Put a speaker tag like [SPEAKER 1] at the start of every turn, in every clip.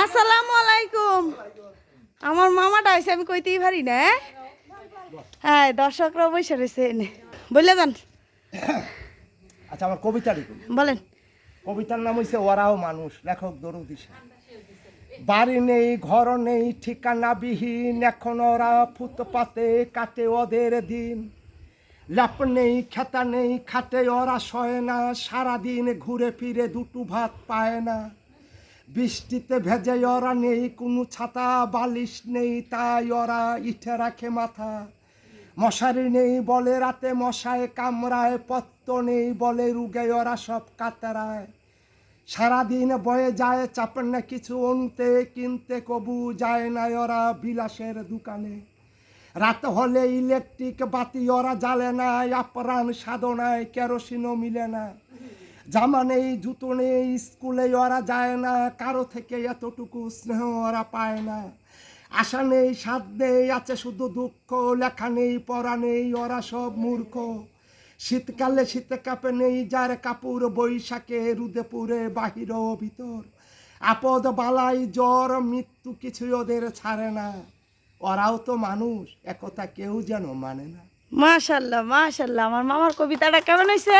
[SPEAKER 1] আসসালামু আলাইকুম। আমার মামাটা আইসে আমি কইতেই পারি না হ্যাঁ? হ্যাঁ দর্শকরা বসে রয়েছে এনে। বললে যান।
[SPEAKER 2] আচ্ছা আমার কবিতা লিখুন।
[SPEAKER 1] বলেন।
[SPEAKER 2] কবিতার নাম হইছে ওরাও মানুষ লেখক দরুদি। বাড়ি নেই ঘর নেই ঠিকানা বিহীন এখন ওরা ফুটপাতে কাটে ওদের দিন। ল্যাপ নেই, খেতা নেই, খাটে ওরা শয়ে না, সারাদিন ঘুরে ফিরে দুটো ভাত পায় না। বৃষ্টিতে ভেজে ওরা নেই, কোনো ছাতা, বালিশ নেই, তাই ওরা ইটে রাখে মাথা। মশারি নেই বলে রাতে মশায় কামড়ায়, পত্ত নেই বলে রুগে ওরা সব কাতারায়। সারাদিন বয়ে যায় চাপেন না কিছু অনতে, কিনতে কবু যায় না ওরা বিলাসের দোকানে। রাত হলে ইলেকট্রিক বাতি ওরা জ্বালে না আপ্রাণ সাধনায় কেরোসিনও মিলে না। জামা নেই জুতো নেই, স্কুলে ওরা যায় না, কারও থেকে এতটুকু স্নেহ ওরা পায় না। আশা নেই সাধ নেই, আছে শুধু দুঃখ, লেখা নেই, পড়া নেই, ওরা সব মূর্খ। শীতকালে শীতে কাপে নেই, যার কাপড় বৈশাখে রুদে পুরে বাহির ভিতর। আপদ বালাই, জ্বর, মৃত্যু কিছুই ওদের ছাড়ে না। ওরাও তো মানুষ একথা কেউ যেন মানে না।
[SPEAKER 1] মাশাল্লাহ মাশাল্লাহ আমার মামার কবিতাটা কেমন হয়েছে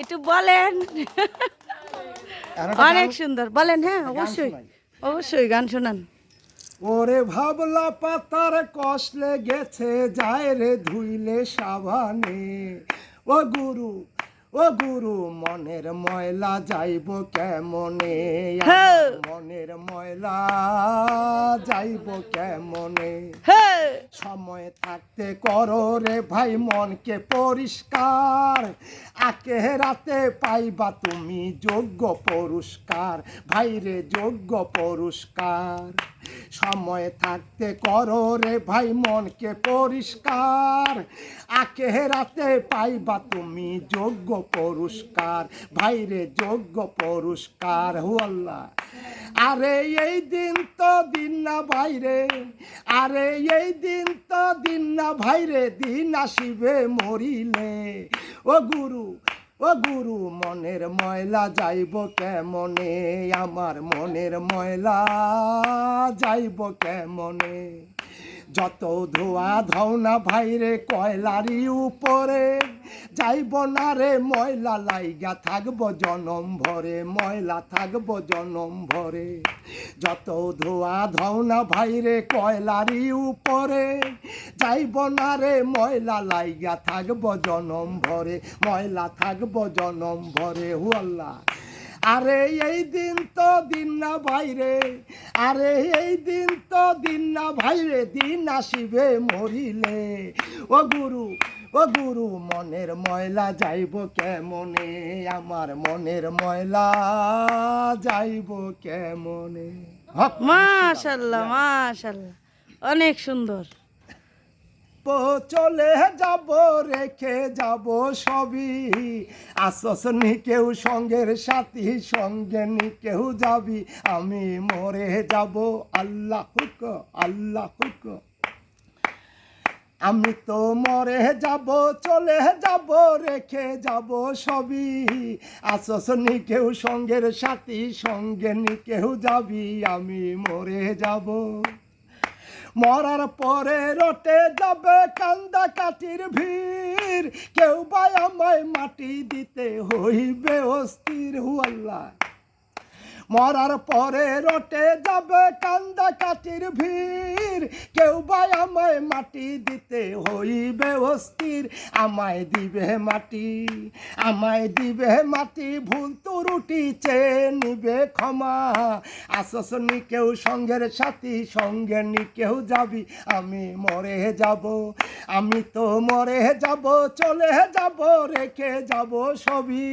[SPEAKER 1] একটু বলেন। অনেক সুন্দর। বলেন হ্যাঁ অবশ্যই। অবশ্যই গান শোনান।
[SPEAKER 2] ওরে ভাবলা পাতার কষলে গেছে যায় রে ধুইলে সাবানে। ও গুরু ও গুরু মনের ময়লা যাইব কেমনে?
[SPEAKER 1] হ্যাঁ।
[SPEAKER 2] মনের ময়লা যাইব কেমনে?
[SPEAKER 1] হ্যাঁ।
[SPEAKER 2] সময় থাকতে করো রে ভাই মনকে পরিষ্কার। আকে রাতে পাইবা তুমি যোগ্য পুরস্কার। ভাই রে যোগ্য পুরস্কার। সময় থাকতে করো রে ভাই, মনকে পরিষ্কার। আকে রাতে পাইবা তুমি যোগ্য পুরস্কার। ভাই রে, যোগ্য পুরস্কার, হু আল্লাহ। আরে এই দিন তো দিন না বাইরে আরে এই দিন তো দিন না ভাইরে দিন আসিবে মরিলে। ও গুরু ও গুরু মনের ময়লা যাইব কেমনে? আমার মনের ময়লা যাইব কেমনে? যত ধোয়া ধওনা ভাইরে কয়লারি উপরে, যাইব না রে ময়লা লাইগা থাকব জনম ভরে, ময়লা থাকব জনম ভরে। যত ধোয়া ধওনা ভাইরে কয়লারি উপরে, যাইব না রে ময়লা লাইগা থাকব জনম ভরে, ময়লা থাকব জনম ভরে। হুয়াল্লা আরে এই দিন তো দিন না ভাইরে, আরে এই দিন তো দিন না ভাইরে, দিন আসিবে মরিলে। ও গুরু ও গুরু, মনের ময়লা যাইব কেমনে? আমার মনের ময়লা যাইব কেমনে?
[SPEAKER 1] মাশাল্লাহ মাশাল্লাহ। অনেক সুন্দর।
[SPEAKER 2] চলে যাব, রেখে যাব সবই। আসস নি কেউ সঙ্গের সাথী, সঙ্গে নি কেউ যাবি। আমি মরে যাব, আল্লাহ হুক আল্লাহ হুক। আমি তো মরে যাব, চলে যাব, রেখে যাব সবই। আসস নি কেউ সঙ্গের সাথী, সঙ্গে নি কেউ যাবি। আমি মরে যাব। মরার পরে রটে যাবে কান্দা কাটির ভিড়। কেউ বা আমায় মাটি দিতে হইবে অস্থির হুয়াল্লা মরার পরে রটে যাবে কান্দা কাঠির ভিড়। কেউ বা আমায় মাটি দিতে হইবে অস্থির। আমায় দিবে মাটি, আমায় দিবে মাটি, ভুল ত্রুটি চেয়ে নিবে ক্ষমা। আসস নি কেউ সঙ্গের সাথী, সঙ্গে নি কেউ যাবি, আমি মরে যাব, আমি তো মরে যাব, চলে যাব, রেখে যাব সবই।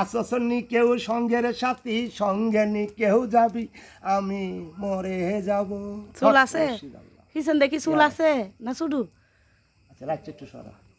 [SPEAKER 2] আসস নি কেউ সঙ্গের সাথী, সঙ্গে নি কেউ যাবি আমি মরে যাব।
[SPEAKER 1] চুল আছে? পিছন দেখি চুল আছে? না শুধু
[SPEAKER 2] আচ্ছা রাখছি একটু সরা